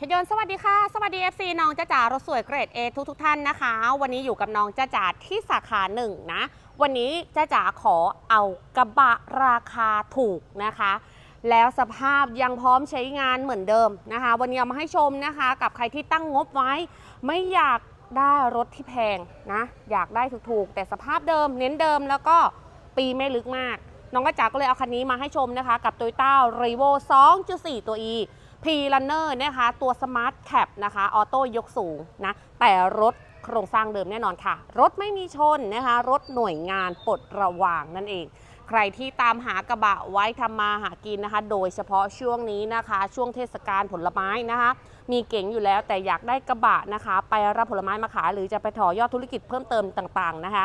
พยนต์สวัสดีค่ะ สวัสดี FC น้องจ้าจ๋ารถสวยเกรด A ทุกทุกท่านนะคะ วันนี้อยู่กับน้องจ้าจ๋าที่สาขาหนึ่งนะ วันนี้จ้าจ๋าขอเอากระบะราคาถูกนะคะ แล้วสภาพยังพร้อมใช้งานเหมือนเดิมนะคะ วันนี้เอามาให้ชมนะคะ กับใครที่ตั้งงบไว้ ไม่อยากได้รถที่แพงนะ อยากได้ถูกๆ แต่สภาพเดิมเน้นเดิมแล้วก็ปีไม่ลึกมาก น้องกระจ๋าก็เลยเอาคันนี้มาให้ชมนะคะ กับ Toyota r e v o 2.4 ตัว E p r u n n e r นะคะ ตัว Smart Cap นะคะ ออโต้ยกสูงนะ แต่รถโครงสร้างเดิมแน่นอนค่ะ รถไม่มีชนนะคะ รถหน่วยงานปลดระวางนั่นเอง ใครที่ตามหากระบะไว้ทำมาหากินนะคะ โดยเฉพาะช่วงนี้นะคะ ช่วงเทศกาลผลไม้นะคะ มีเก่งอยู่แล้วแต่อยากได้กระบะนะคะ ไปรับผลไม้มาขายหรือจะไปถอยอดธุรกิจเพิ่มเติมต่างๆนะคะ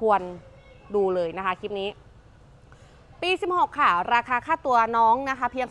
ควรดูเลยนะคะคลิปนี้ ปี 16 ค่ะ ราคาค่าตัวน้องนะคะ เพียง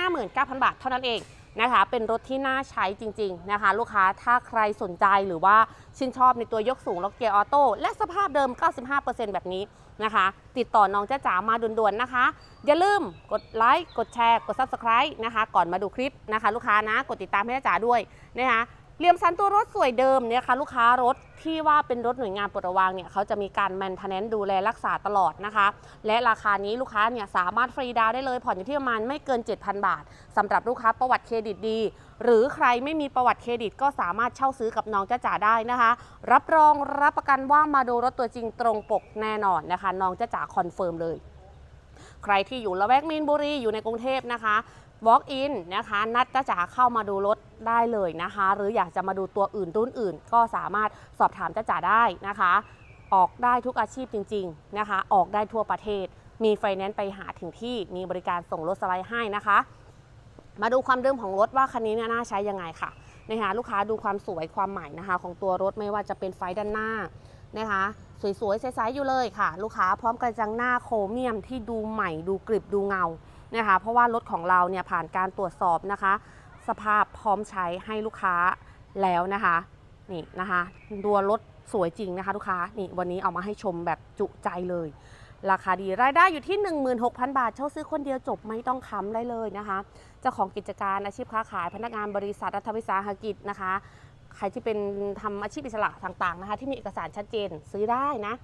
359,000 บาทเท่านั้นเองนะคะ เป็นรถที่น่าใช้จริง ๆ นะคะ ลูกค้าถ้าใครสนใจหรือว่าชื่นชอบในตัวยกสูงแล้วเกียร์ออโต้และสภาพเดิม 95%แบบนี้นะคะ ติดต่อน้องจ้าจ๋ามาด่วนๆนะคะ อย่าลืมกดไลค์กดแชร์ กด Subscribe นะคะ ก่อนมาดูคลิปนะคะ ลูกค้านะ กดติดตามให้จ้าจ๋าด้วยนะคะ เหลี่ยมสันตัวรถสวยเดิมเนี่ยค่ะลูกค้ารถที่ว่าเป็นรถหน่วยงานปลดระวางเนี่ยเขาจะมีการแมนเทนแนนดูแลรักษาตลอดนะคะ และราคานี้ลูกค้าเนี่ยสามารถฟรีดาวได้เลย ผ่อนอยู่ที่ประมาณไม่เกิน 7,000 บาทสำหรับลูกค้าประวัติเครดิตดี หรือใครไม่มีประวัติเครดิตก็สามารถเช่าซื้อกับน้องจ้าจ๋าได้นะคะ รับรองรับประกันว่ามาดูรถตัวจริงตรงปกแน่นอนนะคะ น้องจ้าจ๋าคอนเฟิร์มเลย ใครที่อยู่ละแวกมีนบุรีอยู่ในกรุงเทพนะคะ walk in นะคะ นัดจ้าจ๋าเข้ามาดูรถได้เลยนะคะ หรืออยากจะมาดูตัวอื่นรุ่นอื่น ก็สามารถสอบถามจ้าจ๋าได้นะคะ ออกได้ทุกอาชีพจริง ๆนะคะ ออกได้ทั่วประเทศ มีไฟแนนซ์ไปหาถึงที่มีบริการส่งรถสไลด์ให้นะคะ มาดูความเดิมของรถว่าคันนี้เนี่ยน่าใช้ยังไงค่ะนะคะลูกค้าดูความสวยความใหม่นะคะ ของตัวรถไม่ว่าจะเป็นไฟด้านหน้านะคะ สวยๆใสๆอยู่เลยค่ะ ลูกค้าพร้อมกระจังหน้าโครเมียมที่ดูใหม่ดูกริบดูเงา นะคะเพราะว่ารถของเราเนี่ยผ่านการตรวจสอบนะคะ สภาพพร้อมใช้ให้ลูกค้าแล้วนะคะนี่นะคะตัวรถสวยจริงนะคะ ลูกค้านี่วันนี้เอามาให้ชมแบบจุใจเลย ราคาดีรายได้อยู่ที่ 16,000 บาท เช่าซื้อคนเดียวจบไม่ต้องค้ำได้เลยนะคะเจ้าของกิจการอาชีพค้าขายพนักงานบริษัทรัฐวิสาหกิจนะคะใครที่เป็นทำอาชีพอิสระต่างๆนะคะ ที่มีเอกสารชัดเจนซื้อได้นะ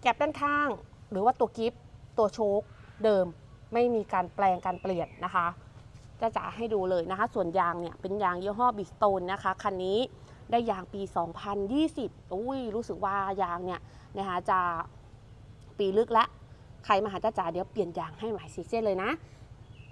แก็บด้านข้าง หรือว่าตัวกิฟต์ตัวโชคเดิม ไม่มีการแปลงการเปลี่ยนนะคะจะจะให้ดูเลยนะคะ ส่วนยางเนี่ยเป็นยางยี่ห้อบิสโตนนะคะคันนี้ได้ยางปี 2020 อุ้ยรู้สึกว่ายางเนี่ยนะคะจะปีลึกละใครมาหาจ้าจ๋าเดี๋ยวเปลี่ยนยางให้ใหม่ซีเจนเลยนะ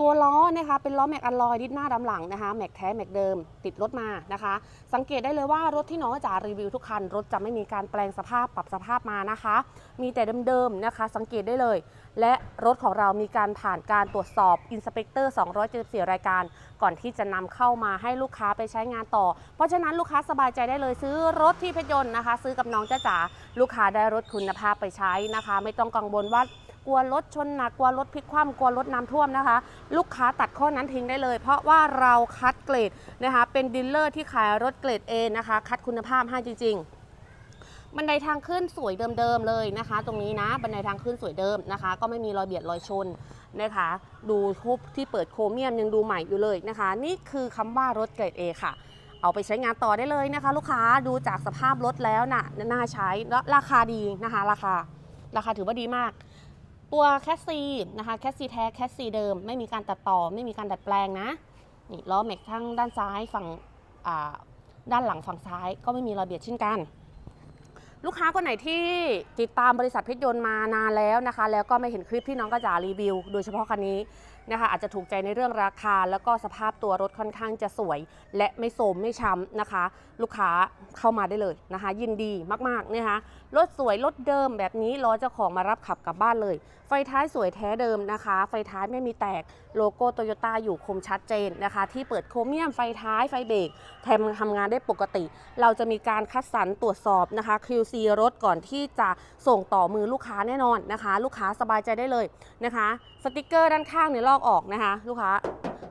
ตัวล้อนะคะเป็นล้อแม็กอลลอยดิสหน้าดำหลังนะคะแม็กแท้แม็กเดิมติดรถมานะคะ สังเกตได้เลยว่ารถที่น้องจ๋ารีวิวทุกคัน รถจะไม่มีการแปลงสภาพปรับสภาพมานะคะ มีแต่เดิมๆนะคะ สังเกตได้เลย และรถของเรามีการผ่านการตรวจสอบอินสเปกเตอร์274 รายการ ก่อนที่จะนำเข้ามาให้ลูกค้าไปใช้งานต่อ เพราะฉะนั้นลูกค้าสบายใจได้เลยซื้อรถที่เพชรยนต์นะคะ ซื้อกับน้องจ้าจ๋าลูกค้าได้รถคุณภาพไปใช้นะคะ ไม่ต้องกังวลว่า กลัวรถชนหนักกลัวรถพลิกคว่ำกลัวรถน้ำท่วมนะคะ ลูกค้าตัดข้อนั้นทิ้งได้เลย เพราะว่าเราคัดเกรดนะคะ เป็นดีลเลอร์ที่ขายรถเกรด A นะคะ คัดคุณภาพให้จริง ๆบันไดทางขึ้นสวยเดิมๆเลยนะคะ ตรงนี้นะบันไดทางขึ้นสวยเดิมนะคะ ก็ไม่มีรอยเบียดรอยชนนะคะ ดูทุบที่เปิดโครเมียมยังดูใหม่อยู่เลยนะคะ นี่คือคำว่ารถเกรด A ค่ะ เอาไปใช้งานต่อได้เลยนะคะ ลูกค้าดูจากสภาพรถแล้วน่ะน่าใช้และราคาดีนะคะ ราคาราคาถือว่าดีมาก ตัวแคสซีนะคะแคสซีแท้แคสซีเดิม ไม่มีการตัดต่อไม่มีการดัดแปลงนะนี่ล้อแม็กทั้งด้านซ้ายฝั่งด้านหลังฝั่งซ้ายก็ไม่มีรอยเบียดเช่นกัน ลูกค้าคนไหนที่ติดตามบริษัทเพชรยนต์มานานแล้วนะคะ แล้วก็ไม่เห็นคลิปที่น้องกระจารีวิว โดยเฉพาะคันนี้ นะคะอาจจะถูกใจในเรื่องราคา แล้วก็สภาพตัวรถค่อนข้างจะสวย และไม่โสมไม่ช้ำนะคะ ลูกค้าเข้ามาได้เลยนะคะ ยินดีมากๆนะคะรถสวยรถเดิมแบบนี้รอเจ้าของมารับขับกลับบ้านเลย ไฟท้ายสวยแท้เดิมนะคะ ไฟท้ายไม่มีแตกโลโก้โตโยต้าอยู่คมชัดเจนนะคะ ที่เปิดโครเมียมไฟท้ายไฟเบรกแทมทำงานได้ปกติ เราจะมีการคัดสรรตรวจสอบนะคะ QC รถก่อนที่จะส่งต่อมือลูกค้าแน่นอนนะคะ ลูกค้าสบายใจได้เลยนะคะ สติกเกอร์ด้านข้างเนี่ยลอกออกนะคะ ลูกค้า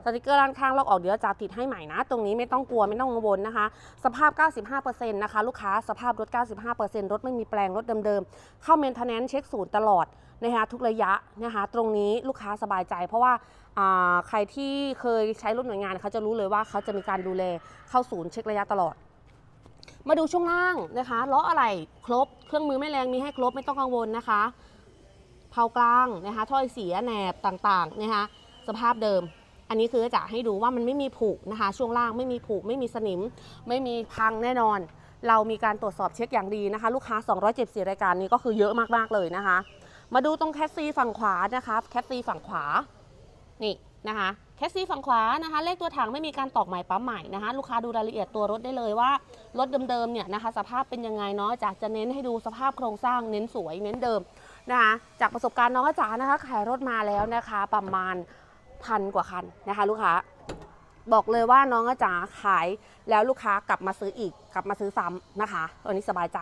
สติกเกอร์ด้านข้างลอกออกเดี๋ยวจะติดให้ใหม่นะ ตรงนี้ไม่ต้องกลัวไม่ต้องกังวลนะคะ สภาพ 95%นะคะลูกค้าสภาพรถ 95%รถไม่มีแปลงรถเดิมๆ เข้าเมนเทนแนนซ์เช็คศูนย์ตลอดนะคะทุกระยะนะคะตรงนี้ลูกค้าสบายใจ เพราะว่าใครที่เคยใช้รถหน่วยงานเขาจะรู้เลยว่าเขาจะมีการดูแลเข้าศูนย์เช็คระยะตลอดมาดูช่วงล่างนะคะล้ออะไรครบเครื่องมือไม่แรงมีให้ครบไม่ต้องกังวลนะคะ เผากลางนะคะถ้อยเสียแหนบต่างๆนะคะสภาพเดิม อันนี้คือจะให้ดูว่ามันไม่มีผุนะคะ ช่วงล่างไม่มีผุไม่มีสนิม ไม่มีพังแน่นอน เรามีการตรวจสอบเช็คอย่างดีนะคะ ลูกค้า 274 รายการนี้ก็คือเยอะมากๆเลยนะคะ มาดูตรงแคสซีฝั่งขวานะคะแคสซีฝั่งขวานี่นะคะแคสซีฝั่งขวานะคะ เลขตัวถังไม่มีการตอกใหม่ปั๊มใหม่นะคะ ลูกค้าดูรายละเอียดตัวรถได้เลยว่ารถเดิมๆเนี่ยนะคะ สภาพเป็นยังไงเนาะจากจะเน้นให้ดูสภาพโครงสร้างเน้นสวยเน้นเดิม นะคะจากประสบการณ์น้องจ๋านะคะขายรถมาแล้วนะคะ ประมาณพันกว่าคันนะคะ ลูกค้าบอกเลยว่าน้องจ๋าขายแล้วลูกค้ากลับมาซื้ออีก กลับมาซื้อซ้ำนะคะตอนนี้สบายใจ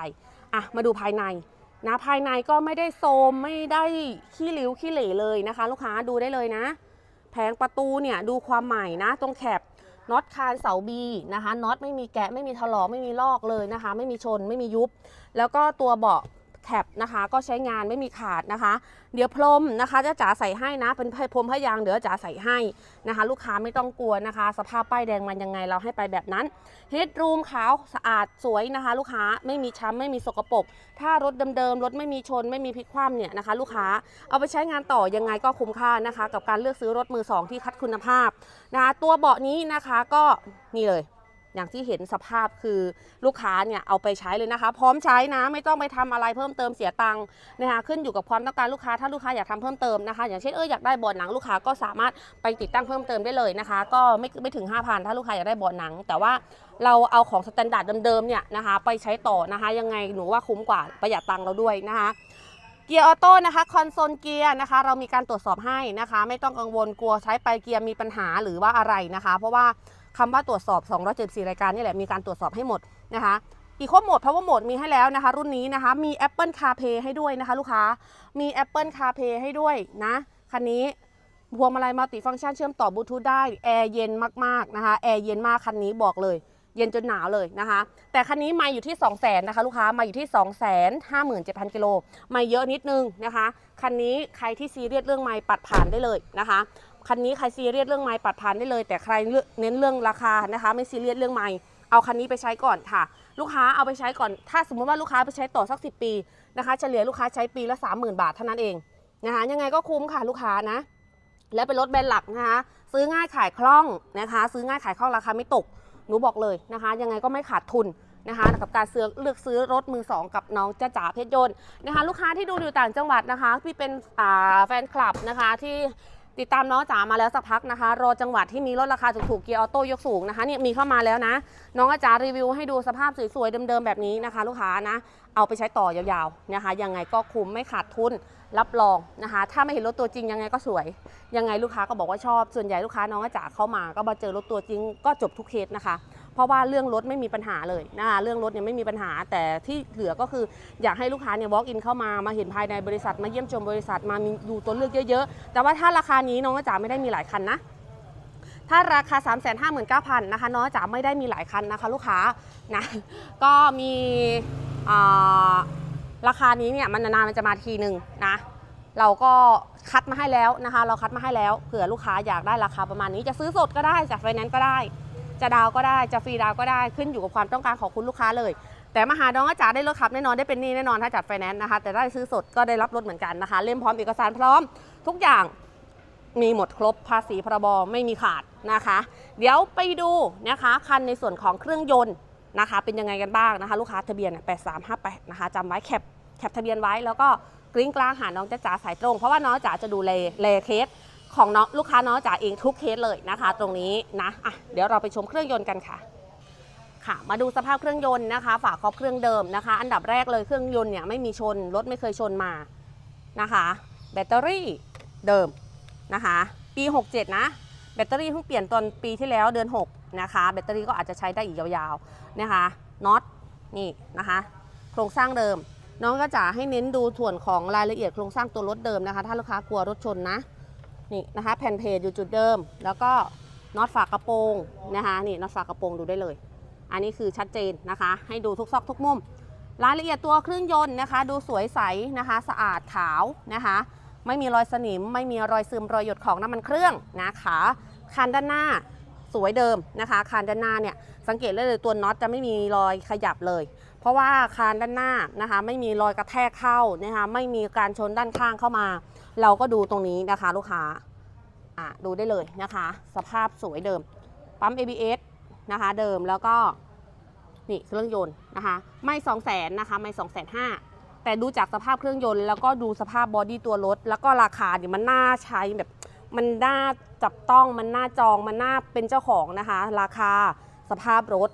อะมาดูภายในนะภายในก็ไม่ได้โซมไม่ได้ขี้ริ้วขี้เหร่เลยนะคะ ลูกค้าดูได้เลยนะ แผงประตูเนี่ยดูความใหม่นะ ตรงแคบน็อตคานเสาบีนะคะน็อตไม่มีแกะไม่มีถลอกไม่มีลอกเลยนะคะ ไม่มีชนไม่มียุบ แล้วก็ตัวเบาะ แคบนะคะ ก็ใช้งานไม่มีขาดนะคะ เดี๋ยวพรมนะคะจะจ๋าใส่ให้นะ เป็นพรมพยางเดี๋ยวจ๋าใส่ให้นะคะ ลูกค้าไม่ต้องกลัวนะคะ สภาพป้ายแดงมันยังไงเราให้ไปแบบนั้นเฮดรูมขาวสะอาดสวยนะคะ ลูกค้าไม่มีช้ำไม่มีสกปรกถ้ารถเดิมๆรถไม่มีชนไม่มีพลิกคว่ำเนี่ยนะคะ ลูกค้าเอาไปใช้งานต่อยังไงก็คุ้มค่านะคะ กับการเลือกซื้อรถมือสองที่คัดคุณภาพนะคะตัวเบาะนี้นะคะก็นี่เลย อย่างที่เห็นสภาพคือลูกค้าเนี่ยเอาไปใช้เลยนะคะ พร้อมใช้นะไม่ต้องไปทำอะไรเพิ่มเติมเสียตังค์นะคะขึ้นอยู่กับความต้องการลูกค้าถ้าลูกค้าอยากทำเพิ่มเติมนะคะ อย่างเช่นเอออยากได้บอดหนังลูกค้าก็สามารถไปติดตั้งเพิ่มเติมได้เลยนะคะ ก็ไม่ไม่ถึง 5,000 ถ้าลูกค้าอยากได้บอดหนัง แต่ว่าเราเอาของสแตนดาร์ดเดิมๆเนี่ยนะคะไปใช้ต่อนะคะยังไงหนูว่าคุ้มกว่าประหยัดตังค์เราด้วยนะคะเกียร์ออโต้นะคะคอนโซลเกียร์นะคะ เรามีการตรวจสอบให้นะคะ ไม่ต้องกังวลกลัวใช้ไปเกียร์มีปัญหาหรือว่าอะไรนะคะ เพราะว่า คำว่าตรวจสอบ 274 รายการนี่แหละมีการตรวจสอบให้หมดนะคะอีโคโหมด power mode มีให้แล้วนะคะ รุ่นนี้นะคะ มี Apple CarPlay ให้ด้วยนะคะ ลูกค้ามี Apple CarPlay ให้ด้วยนะคันนี้พวงมาลัยมัลติฟังก์ชันเชื่อมต่อบลูทูธได้แอร์เย็นมากๆนะคะแอร์เย็นมากคันนี้บอกเลย เย็นจนหนาวเลยนะคะ แต่คันนี้มาอยู่ที่ 2 0 0 0 0นนะคะ ลูกค้ามาอยู่ที่ 2 5 7 0 0 0กิโลม่เยอะนิดนึงนะคะ คันนี้ใครที่ซีเรียสเรื่องไม้ปัดผ่านได้เลยนะคะ คันนี้ใครซีเรียสเรื่องไม้ปัดผ่านได้เลย แต่ใครเน้นเรื่องราคานะคะ ไม่ซีเรียสเรื่องไม้เอาคันนี้ไปใช้ก่อนค่ะ ลูกค้าเอาไปใช้ก่อน ถ้าสมมติว่าลูกค้าไปใช้ต่อสัก 10 ปีนะคะ เฉลี่ยลูกค้าใช้ปีละ 30,000 บาทเท่านั้นเองนะคะ ยังไงก็คุ้มค่ะลูกค้านะ และเป็นรถแบรนด์หลักนะคะ ซื้อง่ายขายคล่องนะคะ ซื้อง่ายขายคล่องราคาไม่ตก หนูบอกเลยนะคะ ยังไงก็ไม่ขาดทุนนะคะกับการเลือกซื้อรถมือสองกับน้องจ้าจ๋าเพชรยนต์นะคะ ลูกค้าที่ดูอยู่ต่างจังหวัดนะคะที่เป็นแฟนคลับนะคะที่ ติดตามน้องจ๋ามาแล้วสักพักนะคะ รอจังหวัดที่มีรถราคาถูกๆเกียร์ออโต้ยกสูงนะคะเนี่ยมีเข้ามาแล้วนะ น้องอาจารย์รีวิวให้ดูสภาพสวยๆเดิมๆแบบนี้นะคะ ลูกค้านะ เอาไปใช้ต่อยาวๆนะคะ ยังไงก็คุ้มไม่ขาดทุนรับรองนะคะ ถ้าไม่เห็นรถตัวจริงยังไงก็สวย ยังไงลูกค้าก็บอกว่าชอบส่วนใหญ่ลูกค้าน้องอาจ๋าเข้ามาก็มาเจอรถตัวจริงก็จบทุกเคสนะคะ เพราะว่าเรื่องรถไม่มีปัญหาเลยนะคะเรื่องรถเนี่ยไม่มีปัญหา แต่ที่เหลือก็คืออยากให้ลูกค้าเนี่ย walk in เข้ามามาเห็นภายในบริษัทมาเยี่ยมชมบริษัทมามีดูตัวเลือกเยอะๆ แต่ว่าถ้าราคานี้น้องจ๋าไม่ได้มีหลายคันนะถ้าราคา 3 5 9 0 0 0นะคะน้องจ๋าไม่ได้มีหลายคันนะคะลูกค้านะก็มีราคานี้เนี่ยมันนานๆมันจะมาทีหนึ่งนะเราก็คัดมาให้แล้วนะคะ เราคัดมาให้แล้วเผื่อลูกค้าอยากได้ราคาประมาณนี้จะซื้อสดก็ได้จากไฟแนนซ์ก็ได้ จะดาวก็ได้จะฟรีดาวก็ได้ขึ้นอยู่กับความต้องการของคุณลูกค้าเลย แต่มาหาน้องอาจารย์ได้รถขับแน่นอนได้เป็นหนี้แน่นอนถ้าจัดไฟแนนซ์นะคะ แต่ได้ซื้อสดก็ได้รับรถเหมือนกันนะคะ เล่มพร้อมเอกสารพร้อม ทุกอย่างมีหมดครบภาษีพรบไม่มีขาดนะคะ เดี๋ยวไปดูนะคะคันในส่วนของเครื่องยนต์นะคะ เป็นยังไงกันบ้างนะคะ ลูกค้าทะเบียน 8358 นะคะจำไว้แคปแคปทะเบียนไว้แล้วก็กริ้งกลางหาน้องจ้าจ๋าสายตรง เพราะว่าน้องจ๋าจะดูเลเลเคส ของน้องลูกค้าน้องจ๋าเองทุกเคสเลยนะคะ ตรงนี้นะอะเดี๋ยวเราไปชมเครื่องยนต์กันค่ะค่ะมาดูสภาพเครื่องยนต์นะคะ ฝาครอบเครื่องเดิมนะคะ อันดับแรกเลยเครื่องยนต์เนี่ยไม่มีชนรถไม่เคยชนมานะคะ แบตเตอรี่เดิมนะคะ ปี 67 นะ แบตเตอรี่เพิ่งเปลี่ยนตอนปีที่แล้วเดือน 6 นะคะ แบตเตอรี่ก็อาจจะใช้ได้อีกยาวๆนะคะน็อตนี่นะคะ โครงสร้างเดิม น้องก็จะให้เน้นดูส่วนของรายละเอียดโครงสร้างตัวรถเดิมนะคะ ถ้าลูกค้ากลัวรถชนนะ นี่นะคะแผ่นเพจอยู่จุดเดิม แล้วก็น็อตฝากระโปรงนะคะนี่น็อตฝากระโปรงดูได้เลย อันนี้คือชัดเจนนะคะ ให้ดูทุกซอกทุกมุม รายละเอียดตัวเครื่องยนต์นะคะ ดูสวยใสนะคะ สะอาดขาวนะคะ ไม่มีรอยสนิม ไม่มีรอยซึมรอยหยดของน้ำมันเครื่องนะคะคันด้านหน้าสวยเดิมนะคะ คันด้านหน้าเนี่ยสังเกตได้เลยตัวน็อตจะไม่มีรอยขยับเลย เพราะว่าคานด้านหน้านะคะไม่มีรอยกระแทกเข้านะคะไม่มีการชนด้านข้างเข้ามา เราก็ดูตรงนี้นะคะลูกค้าอะดูได้เลยนะคะ สภาพสวยเดิม ปั๊ม ABS นะคะเดิมแล้วก็นี่เครื่องยนต์นะคะไม่2 0 0 0 0นนะคะไม่2 5 0 0 0แต่ดูจากสภาพเครื่องยนต์แล้วก็ดูสภาพบอดี้ตัวรถ แล้วก็ราคาเนี่ยมันน่าใช้แบบมันน่าจับต้องมันน่าจองมันน่าเป็นเจ้าของนะคะ ราคาสภาพรถ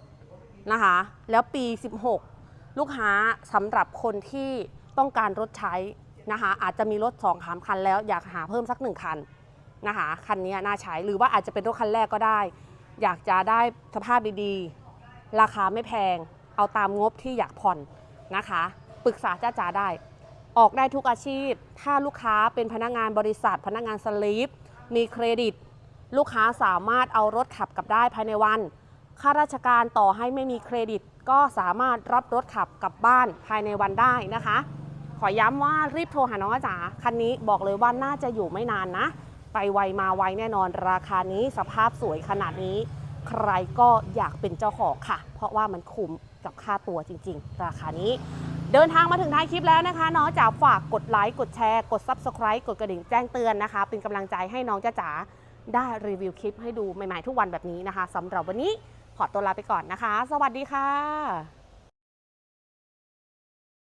นะคะ แล้วปี 16 ลูกค้าสำหรับคนที่ต้องการรถใช้นะคะอาจจะมีรถ2องามคันแล้วอยากหาเพิ่มสักหนึ่งคันนะคะคันนี้น่าใช้หรือว่าอาจจะเป็นรถคันแรกก็ได้ อยากจะได้สภาพดีๆ ราคาไม่แพง เอาตามงบที่อยากผ่อนนะคะปรึกษาจ้าจ๋าได้ ออกได้ทุกอาชีพ ถ้าลูกค้าเป็นพนักงานบริษัท พนักงานสลีปมีเครดิต ลูกค้าสามารถเอารถขับกลับได้ภายในวันข้าราชการต่อให้ไม่มีเครดิต ก็สามารถรับรถขับกลับบ้านภายในวันได้นะคะ ขอย้ำว่ารีบโทรหาน้องอาจ๋าคันนี้บอกเลยว่าน่าจะอยู่ไม่นานนะ ไปไวมาไวแน่นอนราคานี้สภาพสวยขนาดนี้ ใครก็อยากเป็นเจ้าของค่ะ เพราะว่ามันคุ้มกับค่าตัวจริง ๆ ราคานี้เดินทางมาถึงท้ายคลิปแล้วนะคะ น้องจ๋าฝากกดไลค์กดแชร์กด Subscribe กดกระดิ่งแจ้งเตือนนะคะ เป็นกำลังใจให้น้องจ๋าจ๋าได้รีวิวคลิปให้ดูใหม่ๆทุกวันแบบนี้นะคะสำหรับวันนี้ ขอตัวลาไปก่อนนะคะ สวัสดีค่ะ